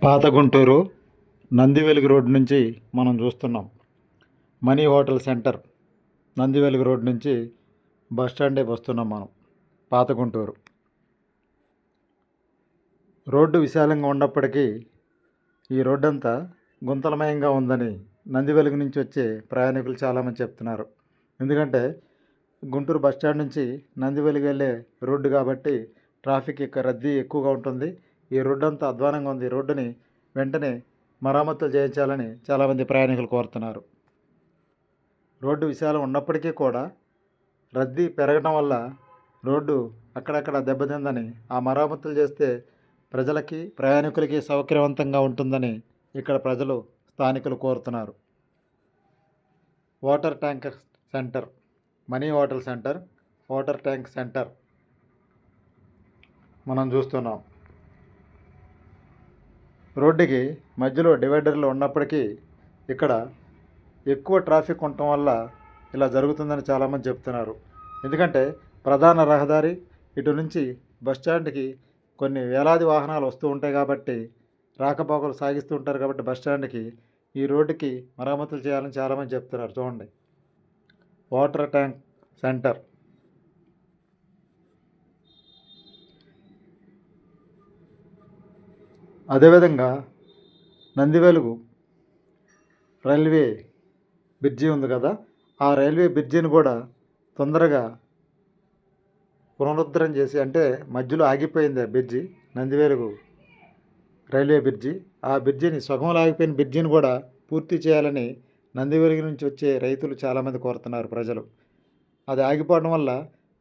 పాత గుంటూరు నందివెలుగు రోడ్ నుంచి మనం చూస్తున్నాం. Money hotel centre Nandivelugu road నుంచి బస్ స్టాండే వస్తున్నాం మనం పాత గుంటూరు. రోడ్డు విశాలంగా ఉన్నప్పటికీ ఈ రోడ్డు అంతా గుంతలమయంగా ఉందని నందివెలుగు నుంచి వచ్చే ప్రయాణికులు చాలామంది చెప్తున్నారు. ఎందుకంటే గుంటూరు బస్ స్టాండ్ నుంచి నందివెలుగు వెళ్ళే రోడ్డు కాబట్టి ట్రాఫిక్ యొక్క రద్దీ ఎక్కువగా ఉంటుంది. ఈ రోడ్డు అంతా అధ్వానంగా ఉంది. రోడ్డుని వెంటనే మరమ్మతులు చేయించాలని చాలామంది ప్రయాణికులు కోరుతున్నారు. రోడ్డు విశాలం ఉన్నప్పటికీ కూడా రద్దీ పెరగడం వల్ల రోడ్డు అక్కడక్కడ దెబ్బతిందని ఆ మరమ్మతులు చేస్తే ప్రజలకి ప్రయాణికులకి సౌకర్యవంతంగా ఉంటుందని ఇక్కడ ప్రజలు స్థానికులు కోరుతున్నారు. Water tanker centre money water centre water tank centre మనం చూస్తున్నాం. రోడ్డుకి మధ్యలో డివైడర్లు ఉన్నప్పటికీ ఇక్కడ ఎక్కువ ట్రాఫిక్ ఉండటం వల్ల ఇలా జరుగుతుందని చాలామంది చెప్తున్నారు. ఎందుకంటే ప్రధాన రహదారి ఇటు నుంచి బస్ స్టాండ్కి కొన్ని వేలాది వాహనాలు వస్తూ ఉంటాయి కాబట్టి రాకపోకలు సాగిస్తూ ఉంటారు కాబట్టి బస్ స్టాండ్కి ఈ రోడ్డుకి మరమ్మతులు చేయాలని చాలామంది చెప్తున్నారు. చూడండి. Water tank centre. అదేవిధంగా నందివెలుగు రైల్వే బ్రిడ్జి ఉంది కదా ఆ రైల్వే బ్రిడ్జిని కూడా తొందరగా పునరుద్ధరణ చేసి అంటే మధ్యలో ఆగిపోయింది ఆ బ్రిడ్జి నందివెలుగు రైల్వే బ్రిడ్జి. ఆ బ్రిడ్జిని సగంలో ఆగిపోయిన బ్రిడ్జిని కూడా పూర్తి చేయాలని నందివెలుగు నుంచి వచ్చే రైతులు చాలామంది కోరుతున్నారు ప్రజలు. అది ఆగిపోవడం వల్ల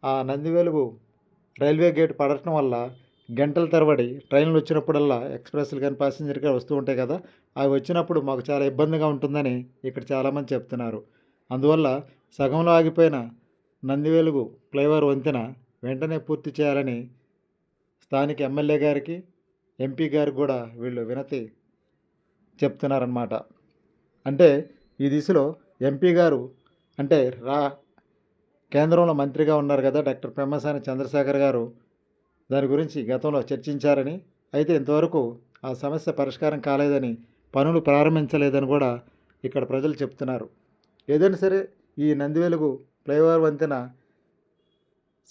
ఆ నందివెలుగు రైల్వే గేట్ పడటం వల్ల గంటల తరబడి ట్రైన్లు వచ్చినప్పుడల్లా ఎక్స్ప్రెస్లు కానీ ప్యాసింజర్ కానీ వస్తూ ఉంటాయి కదా అవి వచ్చినప్పుడు మాకు చాలా ఇబ్బందిగా ఉంటుందని ఇక్కడ చాలామంది చెప్తున్నారు. అందువల్ల సగంలో ఆగిపోయిన నందివెలుగు ఫ్లైఓవర్ వంతెన వెంటనే పూర్తి చేయాలని స్థానిక ఎమ్మెల్యే గారికి ఎంపీ గారికి కూడా వీళ్ళు వినతి చెప్తున్నారన్నమాట. అంటే ఈ దిశలో ఎంపీ గారు అంటే రా కేంద్రంలో మంత్రిగా ఉన్నారు కదా డాక్టర్ పెమ్మసాని చంద్రశేఖర్ గారు దాని గురించి గతంలో చర్చించారని అయితే ఇంతవరకు ఆ సమస్య పరిష్కారం కాలేదని పనులు ప్రారంభించలేదని కూడా ఇక్కడ ప్రజలు చెప్తున్నారు. ఏదైనా సరే ఈ నందివెలుగు ఫ్లైఓవర్ వంతెన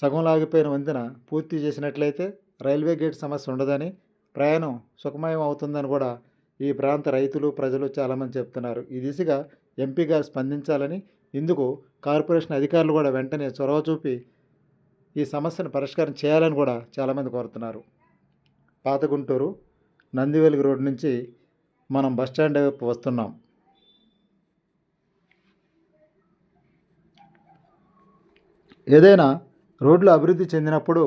సగం ఆగిపోయిన వంతెన పూర్తి చేసినట్లయితే రైల్వే గేట్ సమస్య ఉండదని ప్రయాణం సుఖమయం అవుతుందని కూడా ఈ ప్రాంత రైతులు ప్రజలు చాలామంది చెప్తున్నారు. ఈ దిశగా ఎంపీ గారు స్పందించాలని ఇందుకు కార్పొరేషన్ అధికారులు కూడా వెంటనే చొరవ చూపి ఈ సమస్యను పరిష్కారం చేయాలని కూడా చాలామంది కోరుతున్నారు. పాత గుంటూరు నందివెలుగు రోడ్ నుంచి మనం బస్ స్టాండ్ వైపు వస్తున్నాం. ఏదైనా రోడ్లు అభివృద్ధి చెందినప్పుడు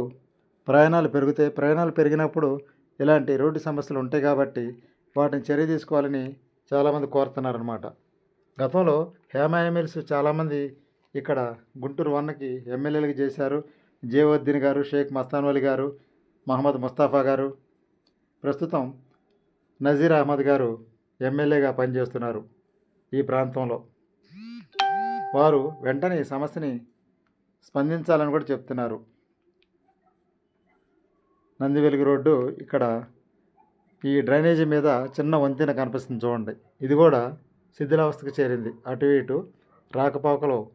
ప్రయాణాలు పెరుగుతాయి ప్రయాణాలు పెరిగినప్పుడు ఇలాంటి రోడ్డు సమస్యలు ఉంటాయి కాబట్టి వాటిని చర్య తీసుకోవాలని చాలామంది కోరుతున్నారనమాట గతంలో హేమ ఎమ్మెల్సీ చాలామంది ఇక్కడ గుంటూరు వన్నకి ఎమ్మెల్యేలుగా చేశారు. జేవద్దీన్ గారు షేక్ మస్తాన్వలి గారు మహమ్మద్ ముస్తాఫా గారు ప్రస్తుతం నజీర్ అహ్మద్ గారు ఎమ్మెల్యేగా పనిచేస్తున్నారు ఈ ప్రాంతంలో. వారు వెంటనే ఈ సమస్యని స్పందించాలని కూడా చెప్తున్నారు. నందివెలుగు రోడ్డు ఇక్కడ ఈ డ్రైనేజీ మీద చిన్న వంతెన కనిపిస్తుంది చూడండి. ఇది కూడా శిథిలావస్థకు చేరింది. అటు ఇటు రాకపోకలు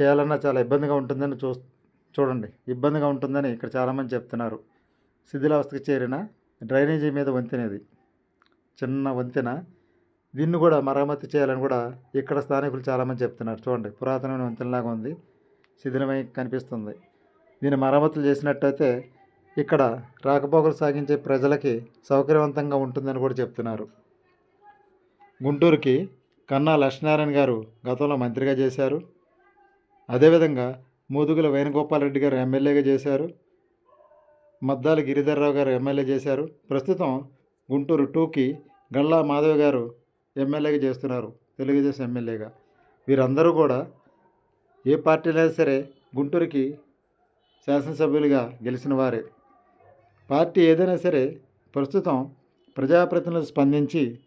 చేయాలన్నా చాలా ఇబ్బందిగా ఉంటుందని చూ చూడండి ఇబ్బందిగా ఉంటుందని ఇక్కడ చాలామంది చెప్తున్నారు. శిథిలావస్థకు చేరిన డ్రైనేజీ మీద వంతెన చిన్న వంతెన. దీన్ని కూడా మరమ్మతు చేయాలని కూడా ఇక్కడ స్థానికులు చాలామంది చెప్తున్నారు. చూడండి పురాతనమైన వంతెనలాగా ఉంది. శిథిలమై కనిపిస్తుంది. దీన్ని మరమ్మతులు చేసినట్టయితే ఇక్కడ రాకపోకలు సాగించే ప్రజలకి సౌకర్యవంతంగా ఉంటుందని కూడా చెప్తున్నారు. గుంటూరుకి కన్నా లక్ష్మీనారాయణ గారు గతంలో మంత్రిగా చేశారు. అదేవిధంగా మోదుగుల వేణుగోపాలరెడ్డి గారు ఎమ్మెల్యేగా చేశారు. మద్దాల గిరిధర్రావు గారు ఎమ్మెల్యే చేశారు. ప్రస్తుతం గుంటూరు టూకి గల్లా మాధవ్ గారు ఎమ్మెల్యేగా చేస్తున్నారు. తెలుగుదేశం ఎమ్మెల్యేగా. వీరందరూ కూడా ఏ పార్టీలో సరే గుంటూరుకి శాసనసభ్యులుగా గెలిచిన వారే. పార్టీ ఏదైనా సరే ప్రస్తుతం ప్రజాప్రతినిధులు స్పందించి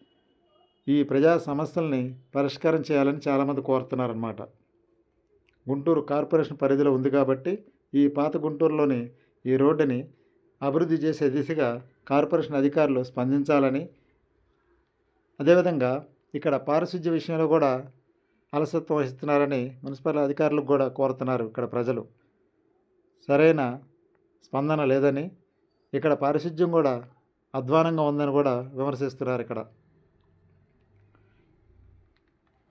ఈ ప్రజా సమస్యల్ని పరిష్కారం చేయాలని చాలామంది కోరుతున్నారన్నమాట. గుంటూరు కార్పొరేషన్ పరిధిలో ఉంది కాబట్టి ఈ పాత గుంటూరులోని ఈ రోడ్డుని అభివృద్ధి చేసే దిశగా కార్పొరేషన్ అధికారులు స్పందించాలని అదేవిధంగా ఇక్కడ పారిశుద్ధ్య విషయంలో కూడా అలసత్వం వహిస్తున్నారని మున్సిపల్ అధికారులకు కూడా కోరుతున్నారు ఇక్కడ ప్రజలు. సరైన స్పందన లేదని ఇక్కడ పారిశుద్ధ్యం కూడా అధ్వానంగా ఉందని కూడా విమర్శిస్తున్నారు ఇక్కడ.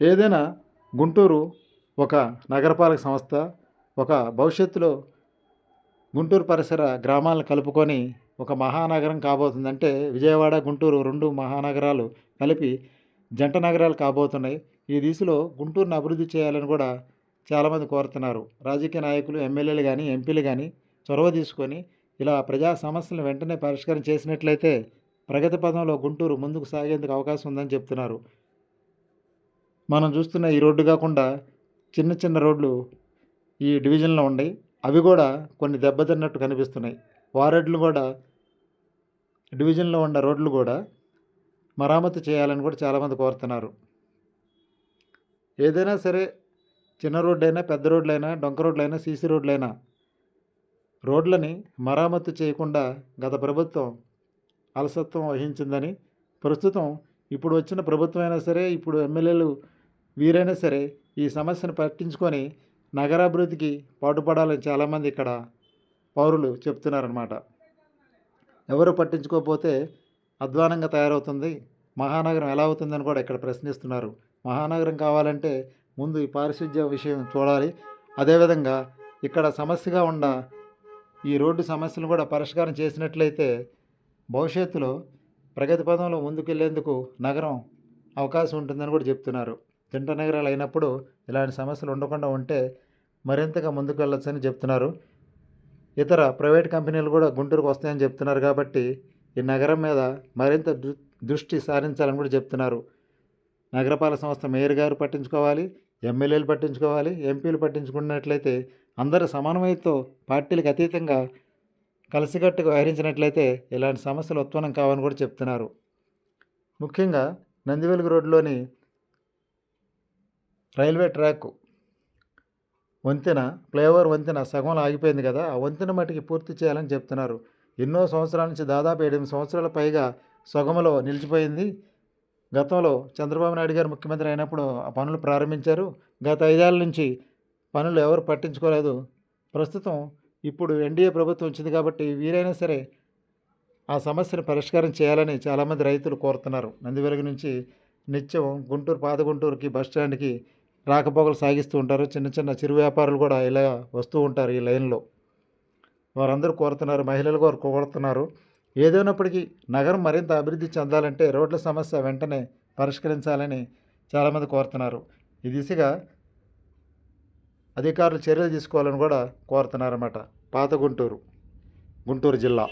ఏదైనా గుంటూరు ఒక నగరపాలక సంస్థ ఒక భవిష్యత్తులో గుంటూరు పరిసర గ్రామాలను కలుపుకొని ఒక మహానగరం కాబోతుందంటే విజయవాడ గుంటూరు రెండు మహానగరాలు కలిపి జంట నగరాలు కాబోతున్నాయి. ఈ దిశలో గుంటూరును అభివృద్ధి చేయాలని కూడా చాలామంది కోరుతున్నారు. రాజకీయ నాయకులు ఎమ్మెల్యేలు కానీ ఎంపీలు కానీ చొరవ తీసుకొని ఇలా ప్రజా సమస్యలను వెంటనే పరిష్కారం చేసినట్లయితే ప్రగతి పదంలో గుంటూరు ముందుకు సాగేందుకు అవకాశం ఉందని చెప్తున్నారు. మనం చూస్తున్న ఈ రోడ్డు కాకుండా చిన్న చిన్న రోడ్లు ఈ డివిజన్లో ఉన్నాయి అవి కూడా కొన్ని దెబ్బతిన్నట్టు కనిపిస్తున్నాయి. వారెడ్లు కూడా డివిజన్లో ఉన్న రోడ్లు కూడా మరామతు చేయాలని కూడా చాలామంది కోరుతున్నారు. ఏదైనా సరే చిన్న రోడ్డు అయినా పెద్ద రోడ్లైనా డొంక రోడ్లైనా సీసీ రోడ్లైనా రోడ్లని మరామత్తు చేయకుండా గత ప్రభుత్వం అలసత్వం వహించిందని ప్రస్తుతం ఇప్పుడు వచ్చిన ప్రభుత్వం అయినా సరే ఇప్పుడు ఎమ్మెల్యేలు వీరైనా సరే ఈ సమస్యను పట్టించుకొని నగరాభివృద్ధికి పాటుపడాలని చాలామంది ఇక్కడ పౌరులు చెప్తున్నారన్నమాట. ఎవరు పట్టించుకోకపోతే అధ్వానంగా తయారవుతుంది. మహానగరం ఎలా అవుతుందని కూడా ఇక్కడ ప్రశ్నిస్తున్నారు. మహానగరం కావాలంటే ముందు ఈ పారిశుద్ధ్య విషయం చూడాలి. అదేవిధంగా ఇక్కడ సమస్యగా ఉన్న ఈ రోడ్డు సమస్యలు కూడా పరిష్కారం చేసినట్లయితే భవిష్యత్తులో ప్రగతి పదంలో ముందుకెళ్ళేందుకు నగరం అవకాశం ఉంటుందని కూడా చెప్తున్నారు. జంట నగరాలు అయినప్పుడు ఇలాంటి సమస్యలు ఉండకుండా ఉంటే మరింతగా ముందుకు వెళ్ళొచ్చని చెప్తున్నారు. ఇతర ప్రైవేట్ కంపెనీలు కూడా గుంటూరుకు వస్తాయని చెప్తున్నారు కాబట్టి ఈ నగరం మీద మరింత దృష్టి సారించాలని కూడా చెప్తున్నారు. నగరపాలక సంస్థ మేయర్ గారు పట్టించుకోవాలి ఎమ్మెల్యేలు పట్టించుకోవాలి ఎంపీలు పట్టించుకున్నట్లయితే అందరూ సమన్వయంతో పార్టీలకు అతీతంగా కలిసికట్టుగా వ్యవహరించినట్లయితే ఇలాంటి సమస్యలు ఉత్పన్నం కావని కూడా చెప్తున్నారు. ముఖ్యంగా నందివెలుగు రోడ్లోని రైల్వే ట్రాక్ వంతెన ఫ్లైఓవర్ వంతెన సగంలో ఆగిపోయింది కదా ఆ వంతెన మటుకి పూర్తి చేయాలని చెప్తున్నారు. ఎన్నో సంవత్సరాల నుంచి దాదాపు ఎనిమిది సంవత్సరాల పైగా సగంలో నిలిచిపోయింది. గతంలో చంద్రబాబు నాయుడు గారు ముఖ్యమంత్రి అయినప్పుడు ఆ పనులు ప్రారంభించారు. గత ఐదేళ్ళ నుంచి పనులు ఎవరు పట్టించుకోలేదు. ప్రస్తుతం ఇప్పుడు ఎన్డీఏ ప్రభుత్వం వచ్చింది కాబట్టి వీరైనా సరే ఆ సమస్యను పరిష్కారం చేయాలని చాలామంది రైతులు కోరుతున్నారు. నందివెలుగు నుంచి నిత్యం గుంటూరు పాత గుంటూరుకి బస్ స్టాండ్కి రాకపోకలు సాగిస్తూ ఉంటారు. చిన్న చిన్న చిరు వ్యాపారులు కూడా ఇలా వస్తూ ఉంటారు ఈ లైన్లో. వారందరూ కోరుతున్నారు మహిళలు కూడా కోరుతున్నారు. ఏదైనప్పటికీ నగరం మరింత అభివృద్ధి చెందాలంటే రోడ్ల సమస్య వెంటనే పరిష్కరించాలని చాలామంది కోరుతున్నారు. ఈ దిశగా అధికారులు చర్యలు తీసుకోవాలని కూడా కోరుతున్నారన్నమాట. పాత గుంటూరు గుంటూరు జిల్లా.